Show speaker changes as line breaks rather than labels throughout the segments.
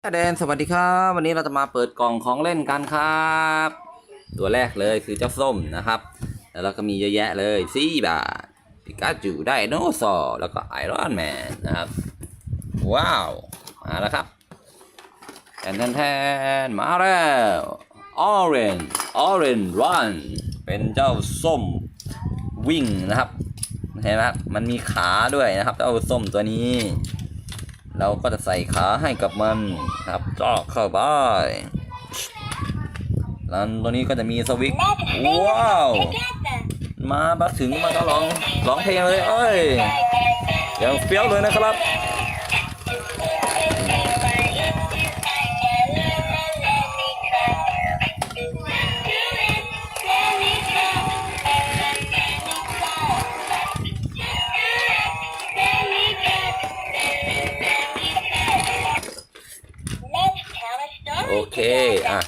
แดนสวัสดีครับวันนี้เราจะมาเปิดกล่องของเล่นกันครับ ตัวแรกเลยคือเจ้าส้มนะครับ แล้วเราก็มีเยอะแยะเลยสี่บาทปิกาจูไดโนเสาร์แล้วก็ไอรอนแมนนะครับ ว้าวมาแล้วครับแทนแทนแทนมาแล้วออเรนออเรนรันเป็นเจ้าส้มวิ่งนะครับเห็นไหมครับมันมีขาด้วยนะครับเจ้าส้มตัวนี้ เราก็จะใส่ขาให้กับมันครับจ่อเข้าไปแล้วตัวนี้ก็จะมีสวิกว้าว มาบักถึงมาก็ร้องร้องเพลงเลยเอ้ยอย่างเฟี้ยวเลยนะครับ โอเค อะ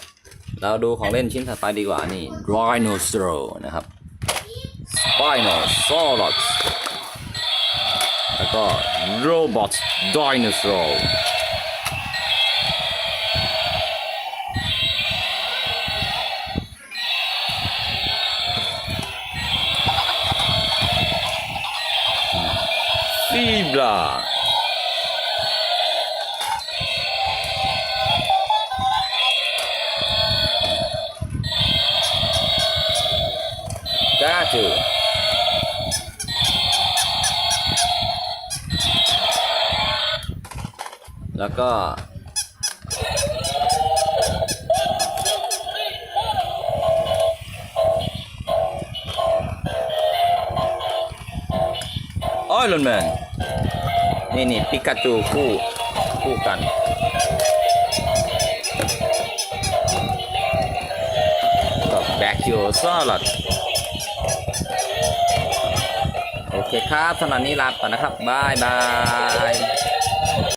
เราดูของเล่นชิ้นถัดไปดีกว่า นี่ Dinosaur นะครับ Spinosaurus แล้วก็ Robot Dinosaur ซีบรา กาจูแล้วก็ออยรอนแมนนี่นี่ปิกาจูคู่ คู่กันก็แบคคิโอซอลัด เคครับสำหรับนี้ลาไปก่อนนะครับบายบาย